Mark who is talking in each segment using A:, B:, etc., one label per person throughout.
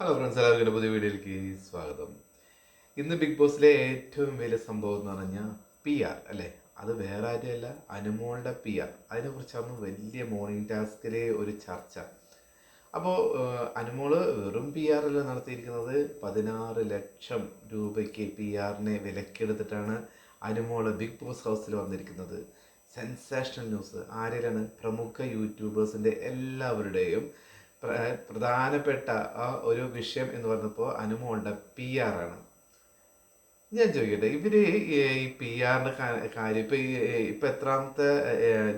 A: Hello friends എല്ലാവർക്കും പുതിയ വീഡിയോയിലേക്ക് സ്വാഗതം. ഇന്ന് ബിഗ് ബോസിലെ ഏറ്റവും വലിയ സംഭവം എന്ന് പറഞ്ഞാൽ പി ആർ അല്ലേ? അത് വേറെ ആരുമല്ല അനുമോളുടെ പി ആർ അതിനെക്കുറിച്ചാണ് വലിയ മോർണിംഗ് ടാസ്കിലെ ഒരു ചർച്ച. അപ്പോൾ അനുമോൾ വെറും പി ആർ അല്ല നടത്തിയിരിക്കുന്നത്. പതിനാറ് ലക്ഷം രൂപയ്ക്ക് പി ആറിനെ വിലക്കെടുത്തിട്ടാണ് അനുമോൾ ബിഗ് ബോസ് ഹൗസിൽ വന്നിരിക്കുന്നത്. സെൻസേഷണൽ ന്യൂസ് ആരിലാണ്? പ്രമുഖ യൂട്യൂബേഴ്സിന്റെ എല്ലാവരുടെയും പ്രധാനപ്പെട്ട ആ ഒരു വിഷയം എന്ന് പറഞ്ഞപ്പോൾ അനുമോളുടെ പി ആർ ആണ്. ഞാൻ ചോദിക്കട്ടെ ഇവർ ഈ പി ആറിന്റെ കാര്യം ഇപ്പൊ ഇപ്പൊ എത്രാമത്തെ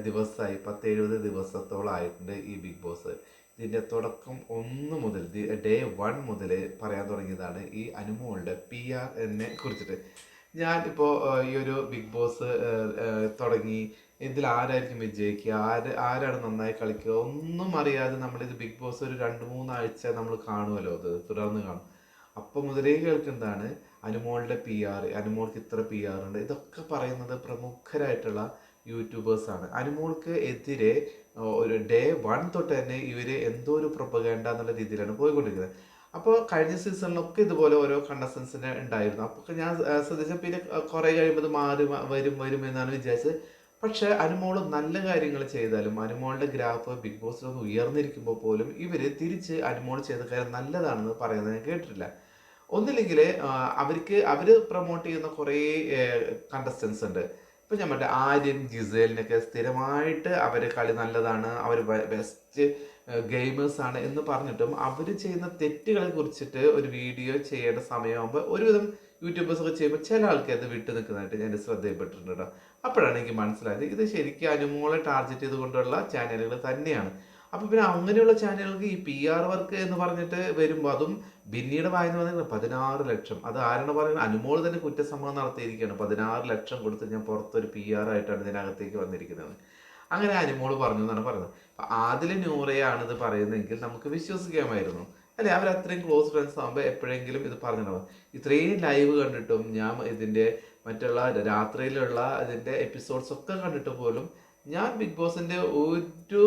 A: ദിവസമായി പത്ത് എഴുപത് ദിവസത്തോളം ആയിട്ടുണ്ട് ഈ ബിഗ് ബോസ് ഇതിന്റെ തുടക്കം ഒന്ന് മുതൽ ഡേ വൺ മുതൽ പറയാൻ തുടങ്ങിയതാണ് ഈ അനുമോളുടെ പി ആർ എന്നെ കുറിച്ചിട്ട്. ഞാൻ ഇപ്പോൾ ഈ ഒരു ബിഗ് ബോസ് തുടങ്ങി. ഇതിൽ ആരായിരിക്കും വിജയിക്കുക? ആര് ആരാണ് നന്നായി കളിക്കുക? ഒന്നും അറിയാതെ നമ്മളിത് ബിഗ് ബോസ് ഒരു രണ്ട് മൂന്നാഴ്ച നമ്മൾ കാണുമല്ലോ അത്. തുടർന്ന് കാണും. അപ്പം മുതലേ കേൾക്കുന്നതാണ് അനുമോളുടെ പി ആർ അനുമോൾക്ക് ഇത്ര പി ആർ ഉണ്ട്. ഇതൊക്കെ പറയുന്നത് പ്രമുഖരായിട്ടുള്ള യൂട്യൂബേഴ്സാണ് അനുമോൾക്ക് എതിരെ ഒരു ഡേ വൺ തൊട്ട് തന്നെ ഇവർ എന്തോ ഒരു പ്രൊപ്പഗേണ്ട എന്നുള്ള രീതിയിലാണ് പോയിക്കൊണ്ടിരിക്കുന്നത്. അപ്പോൾ കഴിഞ്ഞ സീസണിലൊക്കെ ഇതുപോലെ ഓരോ കണ്ടസ്റ്റൻസിന് ഉണ്ടായിരുന്നു. അപ്പോൾ ഞാൻ ശ്രദ്ധിച്ച പിന്നെ കുറേ കഴിയുമ്പോൾ ഇത് മാറി വരും വരും എന്നാണ് വിചാരിച്ചത്. പക്ഷേ അനുമോൾ നല്ല കാര്യങ്ങൾ ചെയ്താലും അനുമോളുടെ ഗ്രാഫ് ബിഗ് ബോസിലൊന്ന് ഉയർന്നിരിക്കുമ്പോൾ പോലും ഇവർ തിരിച്ച് അനുമോൾ ചെയ്ത കാര്യം നല്ലതാണെന്ന് പറയുന്നത് ഞാൻ കേട്ടിട്ടില്ല. ഒന്നില്ലെങ്കിൽ അവർക്ക് അവർ പ്രൊമോട്ട് ചെയ്യുന്ന കുറേ കണ്ടസ്റ്റൻസ് ഉണ്ട്. ഇപ്പം ഞാൻ പറഞ്ഞ ആര്യൻ ജിസേലിനൊക്കെ സ്ഥിരമായിട്ട് അവർ കളി നല്ലതാണ് അവർ ബെസ്റ്റ് ഗെയിമേഴ്സ് ആണ് എന്ന് പറഞ്ഞിട്ടും അവർ ചെയ്യുന്ന തെറ്റുകളെ കുറിച്ചിട്ട് ഒരു വീഡിയോ ചെയ്യേണ്ട സമയമാകുമ്പോൾ ഒരുവിധം യൂട്യൂബേഴ്സ് ഒക്കെ ചെയ്യുമ്പോൾ ചില ആൾക്കാർ അത് വിട്ടു നിൽക്കുന്നതായിട്ട് ഞാൻ ശ്രദ്ധയിൽപ്പെട്ടിട്ടുണ്ട് കേട്ടോ അപ്പോഴാണ് എനിക്ക് മനസ്സിലായത് ഇത് ശരിക്കും അനുമോളെ ടാർഗറ്റ് ചെയ്തുകൊണ്ടുള്ള ചാനലുകൾ തന്നെയാണ്. അപ്പൊ പിന്നെ അങ്ങനെയുള്ള ചാനലുകൾക്ക് ഈ പി ആർ വർക്ക് എന്ന് പറഞ്ഞിട്ട് വരുമ്പോൾ അതും ബിന്നിയുടെ വായന പറഞ്ഞാൽ പതിനാറ് ലക്ഷം. അത് ആരാണ് പറയുന്നത്? അനുമോൾ തന്നെ കുറ്റസമ്മതം നടത്തിയിരിക്കുകയാണ്. പതിനാറ് ലക്ഷം കൊടുത്ത് ഞാൻ പുറത്തൊരു പി ആർ ആയിട്ടാണ് ഇതിനകത്തേക്ക് വന്നിരിക്കുന്നത്. അങ്ങനെ അനുമോൾ പറഞ്ഞു എന്നാണ് പറയുന്നത്. അപ്പൊ ആദ്യം നൂറയാണ് ഇത് പറയുന്നതെങ്കിൽ നമുക്ക് വിശ്വസിക്കാമായിരുന്നു. അല്ലെ? അവർ അത്രയും ക്ലോസ് ഫ്രണ്ട്സ് ആകുമ്പോൾ എപ്പോഴെങ്കിലും ഇത് പറഞ്ഞിട്ടുണ്ടാവും. ഇത്രയും ലൈവ് കണ്ടിട്ടും ഞാൻ ഇതിന്റെ മറ്റുള്ള രാത്രിയിലുള്ള ഇതിന്റെ എപ്പിസോഡ്സ് ഒക്കെ കണ്ടിട്ട് പോലും ഞാൻ ബിഗ് ബോസിന്റെ ഒരു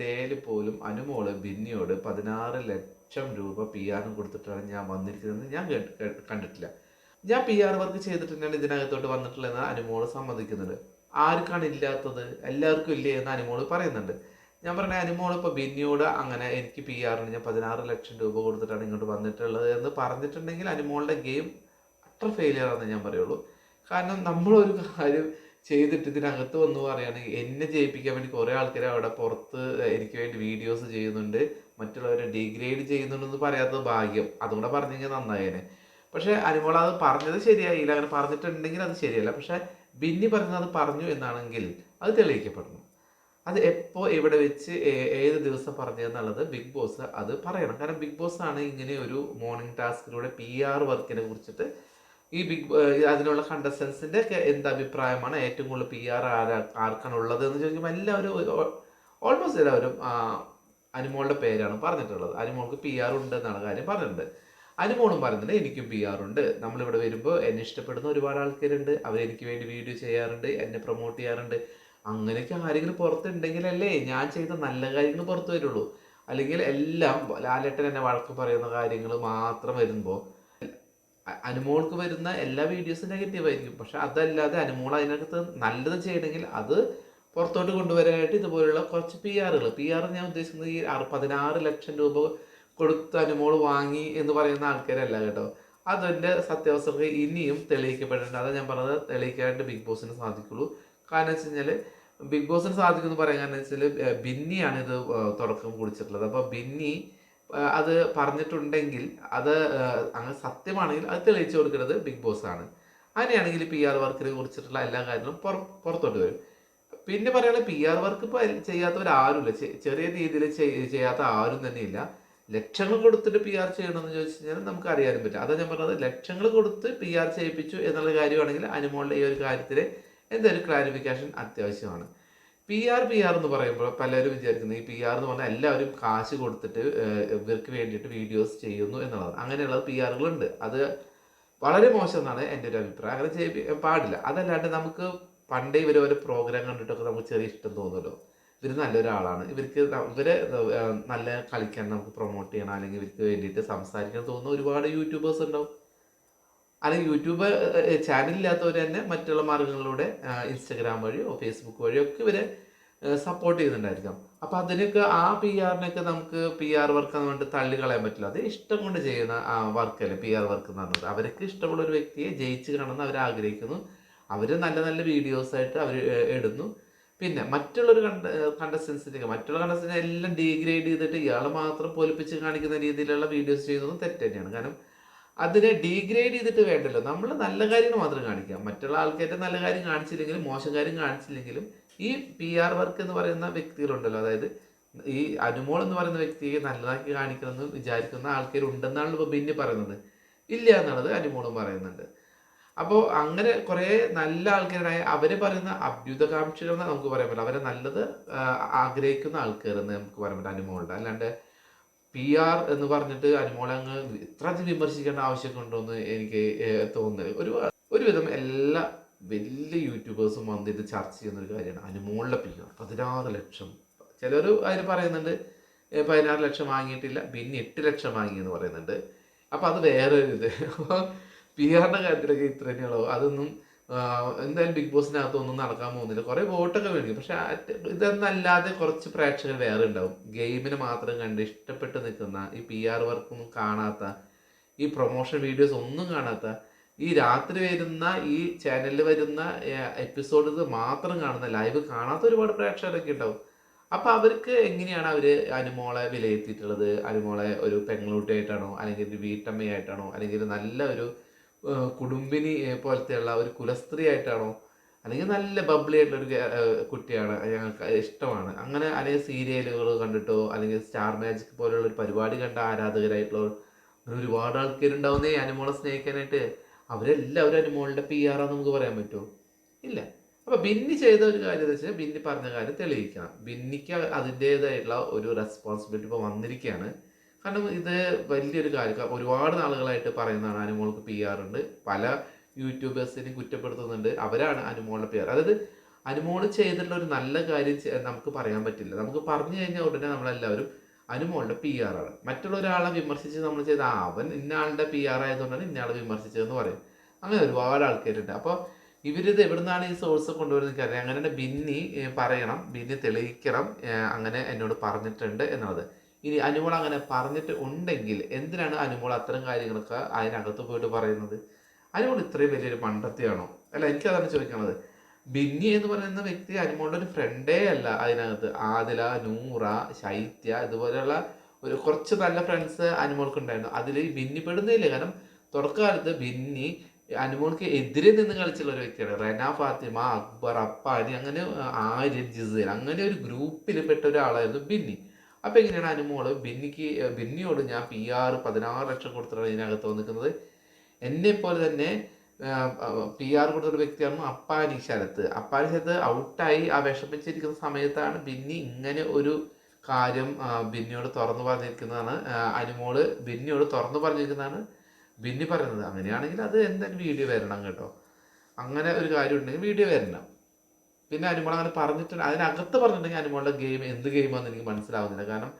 A: ഡേയിൽ പോലും അനുമോൾ ബിന്നിയോട് പതിനാറ് ലക്ഷം രൂപ പി ആറിന് കൊടുത്തിട്ടാണ് ഞാൻ വന്നിരിക്കുന്നത്. ഞാൻ കണ്ടിട്ടില്ല. ഞാൻ പി ആർ വർക്ക് ചെയ്തിട്ടാണ് ഇതിനകത്തോട്ട് വന്നിട്ടുള്ളതെന്ന് അനുമോൾ സമ്മതിക്കുന്നുണ്ട്. ആർക്കാണ് ഇല്ലാത്തത്? എല്ലാവർക്കും ഇല്ലേ എന്ന് അനുമോൾ പറയുന്നുണ്ട്. ഞാൻ പറഞ്ഞ അനുമോൾ ഇപ്പോൾ ബിന്നിയോട് അങ്ങനെ എനിക്ക് പി ആറിന് ഞാൻ പതിനാറ് ലക്ഷം രൂപ കൊടുത്തിട്ടാണ് ഇങ്ങോട്ട് വന്നിട്ടുള്ളത് എന്ന് പറഞ്ഞിട്ടുണ്ടെങ്കിൽ അനുമോളുടെ ഗെയിം അത്ര ഫെയിലിയർ ആണെന്ന് ഞാൻ പറയുള്ളൂ. കാരണം നമ്മളൊരു കാര്യം ചെയ്തിട്ട് ഇതിനകത്ത് വന്നു പറയുകയാണെങ്കിൽ എന്നെ ജയിപ്പിക്കാൻ വേണ്ടി കുറേ ആൾക്കാർ അവിടെ പുറത്ത് എനിക്ക് വേണ്ടി വീഡിയോസ് ചെയ്യുന്നുണ്ട്. മറ്റുള്ളവരെ ഡിഗ്രേഡ് ചെയ്യുന്നുണ്ടെന്ന് പറയാത്തത് ഭാഗ്യം. അതുകൂടെ പറഞ്ഞെങ്കിൽ നന്നായേനെ. പക്ഷെ അനുമോൾ അത് പറഞ്ഞത് ശരിയായില്ല. അങ്ങനെ പറഞ്ഞിട്ടുണ്ടെങ്കിൽ അത് ശരിയല്ല. പക്ഷെ ബിന്നി പറഞ്ഞത് അത് പറഞ്ഞു എന്നാണെങ്കിൽ അത് തെളിയിക്കപ്പെടുന്നു. അത് എപ്പോൾ ഇവിടെ വെച്ച് ഏത് ദിവസം പറഞ്ഞതെന്നുള്ളത് ബിഗ് ബോസ് അത് പറയണം. കാരണം ബിഗ് ബോസ് ആണ് ഇങ്ങനെ ഒരു മോർണിംഗ് ടാസ്കിലൂടെ പി ആർ വർക്കിനെ കുറിച്ചിട്ട് ഈ ബിഗ് അതിനുള്ള കണ്ടസ്റ്റൻസിന്റെ ഒക്കെ എന്ത് അഭിപ്രായമാണ്? ഏറ്റവും കൂടുതൽ പി ആർ ആരാ ആർക്കാണ് ഉള്ളത് എന്ന് ചോദിക്കുമ്പോൾ എല്ലാവരും ഓൾമോസ്റ്റ് എല്ലാവരും അനുമോളുടെ പേരാണ് പറഞ്ഞിട്ടുള്ളത്. അനുമോൾക്ക് പി ആർ ഉണ്ട് എന്നാണ് കാര്യം പറഞ്ഞിട്ടുണ്ട്. അനുമോളും പറയുന്നുണ്ട് എനിക്കും പി ആർ ഉണ്ട്. നമ്മളിവിടെ വരുമ്പോൾ എന്നെ ഇഷ്ടപ്പെടുന്ന ഒരുപാട് ആൾക്കാരുണ്ട്. അവർ എനിക്ക് വേണ്ടി വീഡിയോ ചെയ്യാറുണ്ട് എന്നെ പ്രൊമോട്ട് ചെയ്യാറുണ്ട്. അങ്ങനെയൊക്കെ ആരെങ്കിലും പുറത്തുണ്ടെങ്കിലല്ലേ ഞാൻ ചെയ്ത നല്ല കാര്യങ്ങൾ പുറത്തു വരുള്ളൂ. അല്ലെങ്കിൽ എല്ലാം ലാലേട്ടൻ എന്നെ വഴക്ക് പറയുന്ന കാര്യങ്ങൾ മാത്രം വരുമ്പോൾ അനുമോൾക്ക് വരുന്ന എല്ലാ വീഡിയോസും നെഗറ്റീവ് ആയിരിക്കും. പക്ഷെ അതല്ലാതെ അനുമോൾ അതിനകത്ത് നല്ലത് ചെയ്യണമെങ്കിൽ അത് പുറത്തോട്ട് കൊണ്ടുവരാനായിട്ട് ഇതുപോലുള്ള കുറച്ച് പി ആറുകൾ പി ആർ ഞാൻ ഉദ്ദേശിക്കുന്നത് ഈ പതിനാറ് ലക്ഷം രൂപ കൊടുത്ത് അനുമോൾ വാങ്ങി എന്ന് പറയുന്ന ആൾക്കാരല്ല കേട്ടോ. അതിന്റെ സത്യാവസ്ഥകൾ ഇനിയും തെളിയിക്കപ്പെടേണ്ട. അതാണ് ഞാൻ പറഞ്ഞത് തെളിയിക്കാനായിട്ട് ബിഗ് ബോസിന് സാധിക്കുള്ളൂ. കാരണം വെച്ച് കഴിഞ്ഞാൽ ബിഗ് ബോസിന് സാധിക്കുമെന്ന് പറയാൻ കാരണം വെച്ചാൽ ബിന്നിയാണ് ഇത് തുടക്കം കുടിച്ചിട്ടുള്ളത് അപ്പോൾ ബിന്നി അത് പറഞ്ഞിട്ടുണ്ടെങ്കിൽ അത് അങ്ങനെ സത്യമാണെങ്കിൽ അത് തെളിയിച്ചു കൊടുക്കുന്നത് ബിഗ് ബോസ് ആണ്. അങ്ങനെയാണെങ്കിൽ പി ആർ വർക്കിനെ കുറിച്ചിട്ടുള്ള എല്ലാ കാര്യങ്ങളും പുറ- പുറത്തോട്ട് വരും. പിന്നെ പറയുകയാണെങ്കിൽ പി ആർ വർക്ക് ഇപ്പോൾ ചെയ്യാത്തവരാരുമില്ല. ആരുമില്ല ചെറിയ രീതിയിൽ ചെയ്യാത്ത ആരും തന്നെയില്ല. ലക്ഷങ്ങൾ കൊടുത്തിട്ട് പി ആർ ചെയ്യണമെന്ന് ചോദിച്ചു കഴിഞ്ഞാൽ നമുക്ക് അറിയാനും പറ്റും. അതാ ഞാൻ പറഞ്ഞത് ലക്ഷങ്ങൾ കൊടുത്ത് പി ആർ ചെയ്യിപ്പിച്ചു എന്നുള്ള കാര്യമാണെങ്കിൽ അനുമോളുടെ ഈ ഒരു കാര്യത്തിൽ എന്തൊരു ക്ലാരിഫിക്കേഷൻ അത്യാവശ്യമാണ്. പി ആർ പി ആർ എന്ന് പറയുമ്പോൾ പലരും വിചാരിക്കുന്നത് ഈ പി ആർ എന്ന് പറഞ്ഞാൽ എല്ലാവരും കാശ് കൊടുത്തിട്ട് ഇവർക്ക് വേണ്ടിയിട്ട് വീഡിയോസ് ചെയ്യുന്നു എന്നുള്ളത് അങ്ങനെയുള്ള പി ആറുകളുണ്ട് അത് വളരെ മോശം എന്നാണ് എന്റെ ഒരു അഭിപ്രായം. അങ്ങനെ ചെയ്യ പാടില്ല. അതല്ലാണ്ട് നമുക്ക് പണ്ടേ ഇവർ ഓരോ പ്രോഗ്രാം കണ്ടിട്ടൊക്കെ നമുക്ക് ചെറിയ ഇഷ്ടം തോന്നുമല്ലോ. ഇവർ നല്ലൊരാളാണ്. ഇവർക്ക് ഇവരെ നല്ല കളിക്കാൻ നമുക്ക് പ്രൊമോട്ട് ചെയ്യണം. അല്ലെങ്കിൽ ഇവർക്ക് വേണ്ടിയിട്ട് സംസാരിക്കാൻ തോന്നുന്ന ഒരുപാട് യൂട്യൂബേഴ്സ് ഉണ്ടാവും. അല്ലെങ്കിൽ യൂട്യൂബ് ചാനൽ ഇല്ലാത്തവർ തന്നെ മറ്റുള്ള മാർഗങ്ങളിലൂടെ ഇൻസ്റ്റഗ്രാം വഴിയോ ഫേസ്ബുക്ക് വഴിയോ ഒക്കെ ഇവരെ സപ്പോർട്ട് ചെയ്യുന്നുണ്ടായിരിക്കാം. അപ്പം അതിനൊക്കെ ആ പി ആറിനൊക്കെ നമുക്ക് പി ആർ വർക്ക് എന്ന് പറഞ്ഞിട്ട് പറ്റില്ല. അത് ഇഷ്ടം കൊണ്ട് ചെയ്യുന്ന വർക്കല്ലേ പി ആർ വർക്ക് എന്ന് പറഞ്ഞത് അവർക്ക് ഇഷ്ടമുള്ള ഒരു വ്യക്തിയെ ജയിച്ച് കാണുന്ന അവർ ആഗ്രഹിക്കുന്നു. അവർ നല്ല നല്ല വീഡിയോസായിട്ട് അവർ ഇടുന്നു. പിന്നെ മറ്റുള്ളൊരു കണ്ട കണ്ടസ്റ്റൻസിനൊക്കെ മറ്റുള്ള കണ്ടസ്റ്റൻസിനെ എല്ലാം ഡീഗ്രേഡ് ചെയ്തിട്ട് ഇയാൾ മാത്രം പൊലിപ്പിച്ച് കാണിക്കുന്ന രീതിയിലുള്ള വീഡിയോസ് ചെയ്യുന്നതും തെറ്റ് തന്നെയാണ്. കാരണം അതിനെ ഡീഗ്രേഡ് ചെയ്തിട്ട് വേണ്ടല്ലോ. നമ്മൾ നല്ല കാര്യങ്ങൾ മാത്രം കാണിക്കാം മറ്റുള്ള ആൾക്കാരുടെ നല്ല കാര്യം കാണിച്ചില്ലെങ്കിലും മോശം കാര്യം കാണിച്ചില്ലെങ്കിലും ഈ പി ആർ വർക്ക് എന്ന് പറയുന്ന വ്യക്തികളുണ്ടല്ലോ. അതായത് ഈ അനുമോൾ എന്ന് പറയുന്ന വ്യക്തിയെ നല്ലതാക്കി കാണിക്കണമെന്ന് വിചാരിക്കുന്ന ആൾക്കാരുണ്ടെന്നാണ് ഇപ്പോൾ ബിന്നി പറയുന്നത്. ഇല്ല എന്നുള്ളത് അനുമോളും പറയുന്നുണ്ട്. അപ്പോൾ അങ്ങനെ കുറേ നല്ല ആൾക്കാരായ അവർ പറയുന്ന അഭ്യുതകാംക്ഷികൾ എന്ന് നമുക്ക് പറയാൻ പറ്റില്ല. അവരെ നല്ലത് ആഗ്രഹിക്കുന്ന ആൾക്കാർ എന്ന് നമുക്ക് പറയാൻ പറ്റില്ല അനുമോളുടെ. അല്ലാണ്ട് പി ആർ എന്ന് പറഞ്ഞിട്ട് അനുമോളെ അങ്ങ് ഇത്ര അധികം വിമർശിക്കേണ്ട ആവശ്യമൊക്കെ ഉണ്ടോ എന്ന് എനിക്ക് തോന്നുന്നത്. ഒരു ഒരുവിധം എല്ലാ വലിയ യൂട്യൂബേഴ്സും വന്നിട്ട് ചർച്ച ചെയ്യുന്ന ഒരു കാര്യമാണ് അനുമോളിലെ പി ആർ പതിനാറ് ലക്ഷം. ചിലർ അതിന് പറയുന്നുണ്ട് പതിനാറ് ലക്ഷം വാങ്ങിയിട്ടില്ല പിന്നെ എട്ട് ലക്ഷം വാങ്ങി എന്ന് പറയുന്നുണ്ട്. അപ്പം അത് വേറെ ഒരു ഇത് അപ്പോൾ പി ആറിന്റെ കാര്യത്തിലൊക്കെ ഇത്ര തന്നെയുള്ളൂ അതൊന്നും എന്തായാലും ബിഗ് ബോസിനകത്ത് ഒന്നും നടക്കാൻ പോകുന്നില്ല. കുറേ വോട്ടൊക്കെ മേടിക്കും. പക്ഷെ ഇതെന്നല്ലാതെ കുറച്ച് പ്രേക്ഷകർ വേറെ ഉണ്ടാവും. ഗെയിമിന് മാത്രം കണ്ട് ഇഷ്ടപ്പെട്ട് നിൽക്കുന്ന ഈ പി ആർ വർക്കൊന്നും കാണാത്ത ഈ പ്രൊമോഷൻ വീഡിയോസ് ഒന്നും കാണാത്ത ഈ രാത്രി വരുന്ന ഈ ചാനലിൽ വരുന്ന എപ്പിസോഡ് മാത്രം കാണുന്ന ലൈവ് കാണാത്ത ഒരുപാട് പ്രേക്ഷകരൊക്കെ ഉണ്ടാവും. അപ്പൊ അവർക്ക് എങ്ങനെയാണ് അവർ അനുമോളെ വിലയിരുത്തിയിട്ടുള്ളത്? അനുമോളെ ഒരു പെങ്ങളൂട്ടിയായിട്ടാണോ അല്ലെങ്കിൽ ഒരു വീട്ടമ്മയായിട്ടാണോ? അല്ലെങ്കിൽ നല്ല ഒരു കുടുംബിനി പോലത്തെയുള്ള ഒരു കുലസ്ത്രീ ആയിട്ടാണോ അല്ലെങ്കിൽ നല്ല ബബ്ലി ആയിട്ടുള്ള ഒരു കുട്ടിയാണ് ഞങ്ങൾക്ക് ഇഷ്ടമാണ്. അങ്ങനെ അല്ലെങ്കിൽ സീരിയലുകൾ കണ്ടിട്ടോ അല്ലെങ്കിൽ സ്റ്റാർ മാജിക് പോലുള്ള ഒരു പരിപാടി കണ്ട ആരാധകരായിട്ടുള്ള അങ്ങനെ ഒരുപാട് ആൾക്കാരുണ്ടാവുന്നേ അനുമോളെ സ്നേഹിക്കാനായിട്ട്. അവരെല്ലാവരും അനുമോളുടെ പി ആറാന്ന് നമുക്ക് പറയാൻ പറ്റുമോ ഇല്ല. അപ്പൊ ബിന്നി ചെയ്ത ഒരു കാര്യം എന്ന് വെച്ചാൽ ബിന്നി പറഞ്ഞ കാര്യം തെളിയിക്കണം. ബിന്നിക്ക് അതിന്റെതായിട്ടുള്ള ഒരു റെസ്പോൺസിബിലിറ്റി ഇപ്പോൾ വന്നിരിക്കുകയാണ്. കാരണം ഇത് വലിയൊരു കാര്യം. ഒരുപാട് നാളുകളായിട്ട് പറയുന്നതാണ് അനുമോൾക്ക് പി ആർ ഉണ്ട്. പല യൂട്യൂബേഴ്സിനെയും കുറ്റപ്പെടുത്തുന്നുണ്ട്. അവരാണ് അനുമോളുടെ പി ആർ അതായത് അനുമോൾ ചെയ്തിട്ടുള്ള ഒരു നല്ല കാര്യം നമുക്ക് പറയാൻ പറ്റില്ല. നമുക്ക് പറഞ്ഞു കഴിഞ്ഞാൽ ഉടനെ നമ്മളെല്ലാവരും അനുമോളുടെ പി ആർ ആണ്. മറ്റുള്ള ഒരാളെ വിമർശിച്ച് നമ്മൾ ചെയ്ത അവൻ ഇന്ന ആളുടെ പി ആർ ആയതുകൊണ്ടാണ് ഇന്ന ആളെ വിമർശിച്ചതെന്ന് പറയും. അങ്ങനെ ഒരുപാട് ആൾക്കാരുണ്ട്. അപ്പോൾ ഇവരിത് എവിടുന്നാണ് ഈ സോഴ്സ് കൊണ്ടുവരുന്നത് എനിക്കറിയാം അങ്ങനെ ബിന്നി പറയണം. ബിന്നി തെളിയിക്കണം. അങ്ങനെ എന്നോട് പറഞ്ഞിട്ടുണ്ട് എന്നുള്ളത്. ഇനി അനുമോൾ അങ്ങനെ പറഞ്ഞിട്ട് ഉണ്ടെങ്കിൽ എന്തിനാണ് അനുമോൾ അത്തരം കാര്യങ്ങളൊക്കെ അതിനകത്ത് പോയിട്ട് പറയുന്നത്? അനുമോൾ ഇത്രയും വലിയൊരു മണ്ടത്തിയാണോ? അല്ല എനിക്കതാണ് ചോദിക്കുന്നത് ബിന്നി എന്ന് പറയുന്ന വ്യക്തി അനുമോളുടെ ഒരു ഫ്രണ്ടേ അല്ല അതിനകത്ത്. ആദില നൂറ ശൈത്യ ഇതുപോലെയുള്ള ഒരു കുറച്ച് നല്ല ഫ്രണ്ട്സ് അനുമോൾക്ക് ഉണ്ടായിരുന്നു. അതിൽ ബിന്നി പെടുന്നില്ല കാരണം തുടക്കകാലത്ത് ബിന്നി അനുമോൾക്ക് എതിരെ നിന്ന് കളിച്ചുള്ള ഒരു വ്യക്തിയാണ്. റെന ഫാത്തിമ അക്ബർ അപ്പാനി അങ്ങനെ ആര്യൻ ജിസേൽ അങ്ങനെ ഒരു ഗ്രൂപ്പിൽ പെട്ട ഒരാളായിരുന്നു ബിന്നി. അപ്പൊ എങ്ങനെയാണ് അനുമോൾ ബിന്നിക്ക് ബിന്നിയോട് ഞാൻ പി ആർ പതിനാറ് ലക്ഷം കൊടുത്തിട്ടാണ് ഇതിനകത്ത് വന്നിരിക്കുന്നത്. എന്നെ പോലെ തന്നെ പി ആർ കൊടുത്തൊരു വ്യക്തിയാണ് അപ്പാനി ശരത്ത് അപ്പാനി ശരത്ത് ഔട്ടായി ആ വിഷമിച്ചിരിക്കുന്ന സമയത്താണ് ബിന്നി ഇങ്ങനെ ഒരു കാര്യം ബിന്നിയോട് തുറന്നു പറഞ്ഞിരിക്കുന്നതാണ്. അനുമോൾ ബിന്നിയോട് തുറന്നു പറഞ്ഞിരിക്കുന്നതാണ്. ബിന്നി പറയുന്നത് അങ്ങനെയാണെങ്കിൽ അത് എന്തായാലും വീഡിയോ വരണം കേട്ടോ. അങ്ങനെ ഒരു കാര്യം ഉണ്ടെങ്കിൽ വീഡിയോ വരണം. പിന്നെ അനുമോൾ അങ്ങനെ പറഞ്ഞിട്ടുണ്ട്. അതിനകത്ത് പറഞ്ഞിട്ടുണ്ടെങ്കിൽ അനുമോളുടെ ഗെയിം എന്ത് ഗെയിമാണെന്ന് എനിക്ക് മനസ്സിലാവുന്നില്ല. കാരണം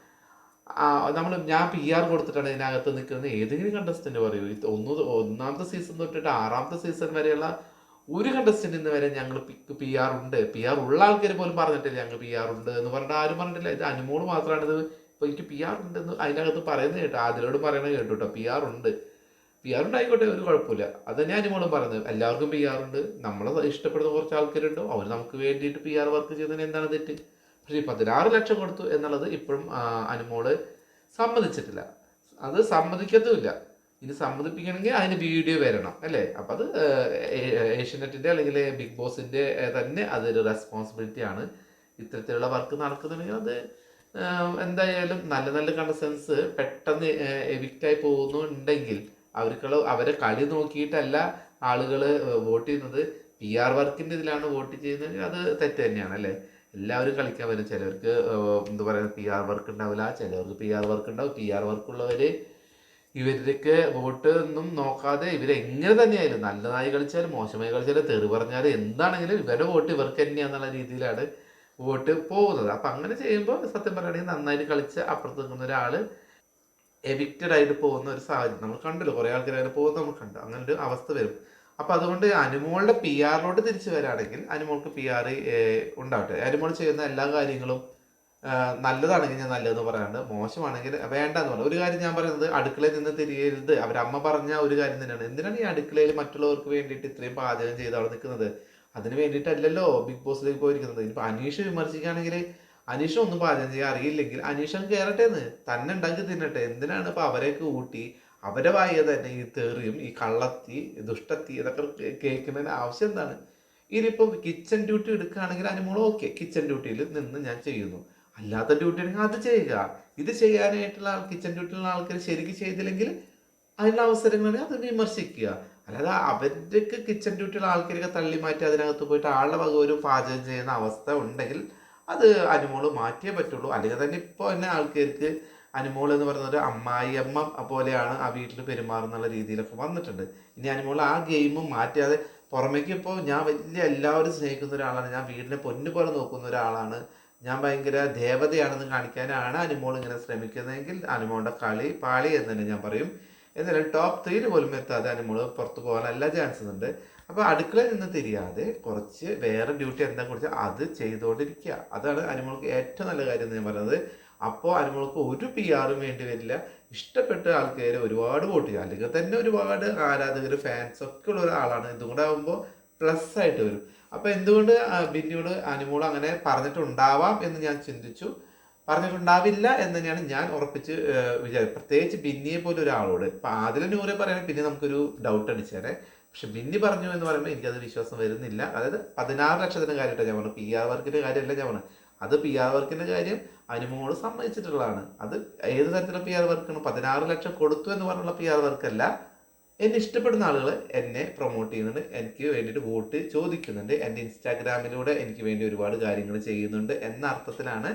A: നമ്മൾ ഞാൻ പി ആർ കൊടുത്തിട്ടാണ് ഇതിനകത്ത് നിൽക്കുന്നത്. ഏതെങ്കിലും കണ്ടസ്റ്റന്റ് പറയൂ. ഒന്ന് ഒന്നാമത്തെ സീസൺ തൊട്ടിട്ട് ആറാമത്തെ സീസൺ വരെയുള്ള ഒരു കണ്ടസ്റ്റന്റ് ഇന്ന് വരെ ഞങ്ങൾ പി ആർ ഉണ്ട്. പി ആർ ഉള്ള ആൾക്കാർ പോലും പറഞ്ഞിട്ടില്ല ഞങ്ങൾ പി ആർ ഉണ്ട് എന്ന് പറഞ്ഞിട്ട് ആരും പറഞ്ഞിട്ടില്ല. ഇത് അനുമോൾ മാത്രമാണ് ഇത് എനിക്ക് പി ആർ ഉണ്ട് എന്ന് അതിനകത്ത് പറയുന്നത് കേട്ടോ. അതിലോട് പറയണത് കേട്ടോ പി ആർ ഉണ്ട്. പി ആർ ഉണ്ടായിക്കോട്ടെ ഒരു കുഴപ്പമില്ല. അത് തന്നെ അനുമോളും പറയുന്നത്. എല്ലാവർക്കും പി ആർ ഉണ്ട്. നമ്മളെ ഇഷ്ടപ്പെടുന്ന കുറച്ച് ആൾക്കാരുണ്ട്. അവർ നമുക്ക് വേണ്ടിയിട്ട് പി ആർ വർക്ക് ചെയ്യുന്നതിന് എന്താണ് തെറ്റ്? പക്ഷേ പതിനാറ് ലക്ഷം കൊടുത്തു എന്നുള്ളത് ഇപ്പോഴും അനുമോൾ സമ്മതിച്ചിട്ടില്ല. അത് സമ്മതിക്കത്തുമില്ല. ഇനി സമ്മതിപ്പിക്കണമെങ്കിൽ അതിന് വീഡിയോ വരണം അല്ലേ? അപ്പം അത് ഏഷ്യനെറ്റിന്റെ അല്ലെങ്കിൽ ബിഗ് ബോസിന്റെ തന്നെ അതൊരു റെസ്പോൺസിബിലിറ്റി ആണ് ഇത്തരത്തിലുള്ള വർക്ക് നടക്കുന്നുണ്ടെങ്കിൽ അത് എന്തായാലും നല്ല നല്ല കണ്ടസ്റ്റൻസ് പെട്ടെന്ന് എവിക്റ്റായി പോകുന്നുണ്ടെങ്കിൽ അവർക്കുള്ള അവരെ കളി നോക്കിയിട്ടല്ല ആളുകൾ വോട്ട് ചെയ്യുന്നത്. പി ആർ വർക്കിന്റെ ഇതിലാണ് വോട്ട് ചെയ്യുന്നതെങ്കിൽ അത് തെറ്റ് തന്നെയാണ് അല്ലേ? എല്ലാവരും കളിക്കാൻ വരും. ചിലവർക്ക് എന്താ പറയുക പി ആർ വർക്ക് ഉണ്ടാവില്ല. ചിലവർക്ക് പി ആർ വർക്ക് ഉണ്ടാവും. പി ആർ വർക്കുള്ളവർ ഇവരിലേക്ക് വോട്ട് ഒന്നും നോക്കാതെ ഇവരെങ്ങനെ തന്നെയായാലും നല്ലതായി കളിച്ചാലും മോശമായി കളിച്ചാലും തെറി പറഞ്ഞാലും എന്താണെങ്കിലും ഇവരുടെ വോട്ട് ഇവർക്ക് തന്നെയാന്നുള്ള രീതിയിലാണ് വോട്ട് പോകുന്നത്. അപ്പം അങ്ങനെ ചെയ്യുമ്പോൾ സത്യം പറയുകയാണെങ്കിൽ നന്നായിട്ട് കളിച്ച് അപ്പുറത്ത് നിൽക്കുന്ന ഒരാൾ എവിക്റ്റഡ് ആയിട്ട് പോകുന്ന ഒരു സാഹചര്യം നമ്മൾ കണ്ടല്ലോ. കുറേ ആൾക്കാർ അങ്ങനെ പോകുന്നത് നമ്മൾ കണ്ടു. അങ്ങനെ ഒരു അവസ്ഥ വരും. അപ്പോൾ അതുകൊണ്ട് അനുമോളുടെ പി ആറിലോട്ട് തിരിച്ചു വരാണെങ്കിൽ അനുമോൾക്ക് പി ആർ ഉണ്ടാവട്ടെ. അനുമോൾ ചെയ്യുന്ന എല്ലാ കാര്യങ്ങളും നല്ലതാണെങ്കിൽ ഞാൻ നല്ലതെന്ന് പറയാണ്ട് മോശമാണെങ്കിൽ വേണ്ടെന്ന് പറഞ്ഞു ഒരു കാര്യം ഞാൻ പറയുന്നത് അടുക്കളയിൽ നിന്ന് തിരിയരുത്. അവരമ്മ പറഞ്ഞ ഒരു കാര്യം തന്നെയാണ്. എന്തിനാണ് ഈ അടുക്കളയിൽ മറ്റുള്ളവർക്ക് വേണ്ടിയിട്ട് ഇത്രയും പാചകം ചെയ്ത് അവിടെ നിൽക്കുന്നത്? അതിന് വേണ്ടിയിട്ടല്ലല്ലോ ബിഗ് ബോസിലേക്ക് പോയിരിക്കുന്നത്. ഇനിയിപ്പോൾ അനീഷ് വിമർശിക്കുകയാണെങ്കിൽ അനീഷ ഒന്നും പാചകം ചെയ്യാൻ അറിയില്ലെങ്കിൽ അനീഷൻ കയറട്ടെ എന്ന് തന്നെ ഉണ്ടാക്കി തിന്നട്ടെ. എന്തിനാണ് ഇപ്പൊ അവരെയൊക്കെ ഊട്ടി അവരെ വായ തന്നെ ഈ തെറിയും ഈ കള്ളത്തി ദുഷ്ടത്തി ഇതൊക്കെ കേൾക്കുന്നതിന് ആവശ്യം എന്താണ്? ഇനിയിപ്പോ കിച്ചൺ ഡ്യൂട്ടി എടുക്കുകയാണെങ്കിൽ അനുമോൾ ഓക്കെ കിച്ചൺ ഡ്യൂട്ടിയിൽ നിന്ന് ഞാൻ ചെയ്യുന്നു. അല്ലാത്ത ഡ്യൂട്ടി ആണെങ്കിൽ അത് ചെയ്യുക. ഇത് ചെയ്യാനായിട്ടുള്ള ആൾ കിച്ചൺ ഡ്യൂട്ടിയിലുള്ള ആൾക്കാർ ശരിക്കും ചെയ്തില്ലെങ്കിൽ അതിനുള്ള അവസരങ്ങളിൽ അത് വിമർശിക്കുക. അല്ലാതെ അവർക്ക് കിച്ചൺ ഡ്യൂട്ടിയുള്ള ആൾക്കാരൊക്കെ തള്ളി മാറ്റി അതിനകത്ത് പോയിട്ട് ആളുടെ വക ഒരു പാചകം ചെയ്യുന്ന അവസ്ഥ ഉണ്ടെങ്കിൽ അത് അനുമോൾ മാറ്റിയേ പറ്റുള്ളൂ. അല്ലെങ്കിൽ തന്നെ ഇപ്പോൾ തന്നെ ആൾക്കാർക്ക് അനുമോൾ എന്ന് പറയുന്നത് ഒരു അമ്മായിയമ്മ പോലെയാണ് ആ വീട്ടിൽ പെരുമാറുന്നുള്ള രീതിയിലൊക്കെ വന്നിട്ടുണ്ട്. ഇനി അനുമോൾ ആ ഗെയിം മാറ്റാതെ പുറമേക്ക് ഇപ്പോൾ ഞാൻ വലിയ എല്ലാവരും സ്നേഹിക്കുന്ന ഒരാളാണ്. ഞാൻ വീടിനെ പൊന്നു പോലെ നോക്കുന്ന ഒരാളാണ്. ഞാൻ ഭയങ്കര ദേവതയാണെന്ന് കാണിക്കാനാണ് അനുമോൾ ഇങ്ങനെ ശ്രമിക്കുന്നതെങ്കിൽ അനുമോളുടെ കളി പാളി എന്ന് തന്നെ ഞാൻ പറയും. എന്നാലും ടോപ്പ് ത്രീയിൽ പോലും എത്താതെ അനുമോൾ പുറത്തു പോകാൻ എല്ലാ ചാൻസസ് ഉണ്ട്. അപ്പോൾ അടുക്കളയിൽ നിന്ന് തിരിയാതെ കുറച്ച് വേറെ ഡ്യൂട്ടി എന്താ കുറച്ച് അത് ചെയ്തുകൊണ്ടിരിക്കുക അതാണ് അനുമോൾക്ക് ഏറ്റവും നല്ല കാര്യം എന്ന് ഞാൻ പറയുന്നത് അപ്പോൾ അനുമോൾക്ക് ഒരു പി ആറും വേണ്ടി വരില്ല. ഇഷ്ടപ്പെട്ട ആൾക്കാർ ഒരുപാട് വോട്ട് ചെയ്യുക അല്ലെങ്കിൽ തന്നെ ഒരുപാട് ആരാധകർ ഫാൻസ് ഒക്കെ ഉള്ള ഒരാളാണ്. ഇതും കൂടെ ആകുമ്പോൾ പ്ലസ് ആയിട്ട് വരും. അപ്പോൾ എന്തുകൊണ്ട് ബിന്നിയോട് അനുമോൾ അങ്ങനെ പറഞ്ഞിട്ടുണ്ടാവാം എന്ന് ഞാൻ ചിന്തിച്ചു. പറഞ്ഞിട്ടുണ്ടാവില്ല എന്ന് തന്നെയാണ് ഞാൻ ഉറപ്പിച്ച് വിചാരിച്ചത്. പ്രത്യേകിച്ച് ബിന്നിയെ പോലെ ഒരാളോട്. ഇപ്പം ആദ്യം നൂറെ പറയാൻ പിന്നെ നമുക്കൊരു ഡൗട്ട് അടിച്ചേനെ. പക്ഷെ ബിന്നി പറഞ്ഞു എന്ന് പറയുമ്പോൾ എനിക്കത് വിശ്വാസം വരുന്നില്ല. അതായത് പതിനാറ് ലക്ഷത്തിന്റെ കാര്യമായിട്ടാണ് ഞാൻ പറഞ്ഞു പി ആർ വർക്കിന്റെ കാര്യമല്ല ഞാൻ പറഞ്ഞു അത് പി ആർ വർക്കിന്റെ കാര്യം അനുമോട് സമ്മതിച്ചിട്ടുള്ളതാണ്. അത് ഏത് തരത്തിലുള്ള പി ആർ വർക്കാണ് പതിനാറ് ലക്ഷം കൊടുത്തു എന്ന് പറഞ്ഞുള്ള പി ആർ വർക്കല്ല എന്നെ ഇഷ്ടപ്പെടുന്ന ആളുകൾ എന്നെ പ്രൊമോട്ട് ചെയ്യുന്നുണ്ട്. എനിക്ക് വേണ്ടിയിട്ട് വോട്ട് ചോദിക്കുന്നുണ്ട്. എന്റെ ഇൻസ്റ്റാഗ്രാമിലൂടെ എനിക്ക് വേണ്ടി ഒരുപാട് കാര്യങ്ങൾ ചെയ്യുന്നുണ്ട് എന്ന അർത്ഥത്തിലാണ്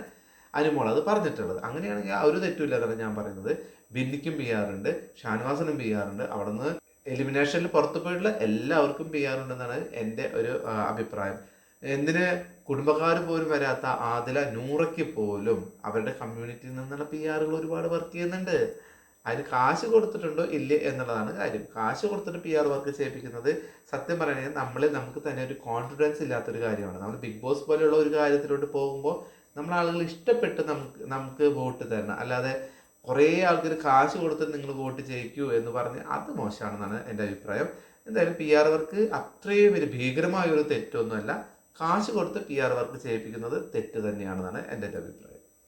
A: അനുമോൾ അത് പറഞ്ഞിട്ടുള്ളത്. അങ്ങനെയാണെങ്കിൽ ആ ഒരു തെറ്റുമില്ലാതാണ് ഞാൻ പറയുന്നത്. ബിന്നിക്കും പി ആറുണ്ട് ഷാനവാസിനും പി ആറുണ്ട് അവിടെ നിന്ന് എലിമിനേഷനിൽ പുറത്തു പോയിട്ടുള്ള എല്ലാവർക്കും പി ആർ ഉണ്ടെന്നാണ് എന്റെ ഒരു അഭിപ്രായം. എന്തിന് കുടുംബക്കാർ പോലും വരാത്ത ആദില നൂറയ്ക്ക് പോലും അവരുടെ കമ്മ്യൂണിറ്റിയിൽ നിന്നുള്ള പി ആറുകൾ ഒരുപാട് വർക്ക് ചെയ്യുന്നുണ്ട്. അതിന് കാശ് കൊടുത്തിട്ടുണ്ടോ ഇല്ല എന്നുള്ളതാണ് കാര്യം. കാശ് കൊടുത്തിട്ട് പി ആർ വർക്ക് ചെയ്യിപ്പിക്കുന്നത് സത്യം പറയുകയാണെങ്കിൽ നമ്മളെ നമുക്ക് തന്നെ ഒരു കോൺഫിഡൻസ് ഇല്ലാത്തൊരു കാര്യമാണ്. നമ്മൾ ബിഗ് ബോസ് പോലെയുള്ള ഒരു കാര്യത്തിലോട്ട് പോകുമ്പോൾ നമ്മൾ ആളുകൾ ഇഷ്ടപ്പെട്ട് നമുക്ക് നമുക്ക് വോട്ട് തരണം. അല്ലാതെ കുറേ ആൾക്കാർ കാശ് കൊടുത്ത് നിങ്ങൾ വോട്ട് ചെയ്യിക്കൂ എന്ന് പറഞ്ഞ് അത് മോശമാണെന്നാണ് എന്റെ അഭിപ്രായം. എന്തായാലും പി ആർ വർക്ക് അത്രയും ഒരു ഭീകരമായ ഒരു തെറ്റൊന്നുമല്ല. കാശ് കൊടുത്ത് പി ആർ വർക്ക് ചെയ്യിപ്പിക്കുന്നത് തെറ്റ് തന്നെയാണെന്നാണ് എന്റെ അഭിപ്രായം.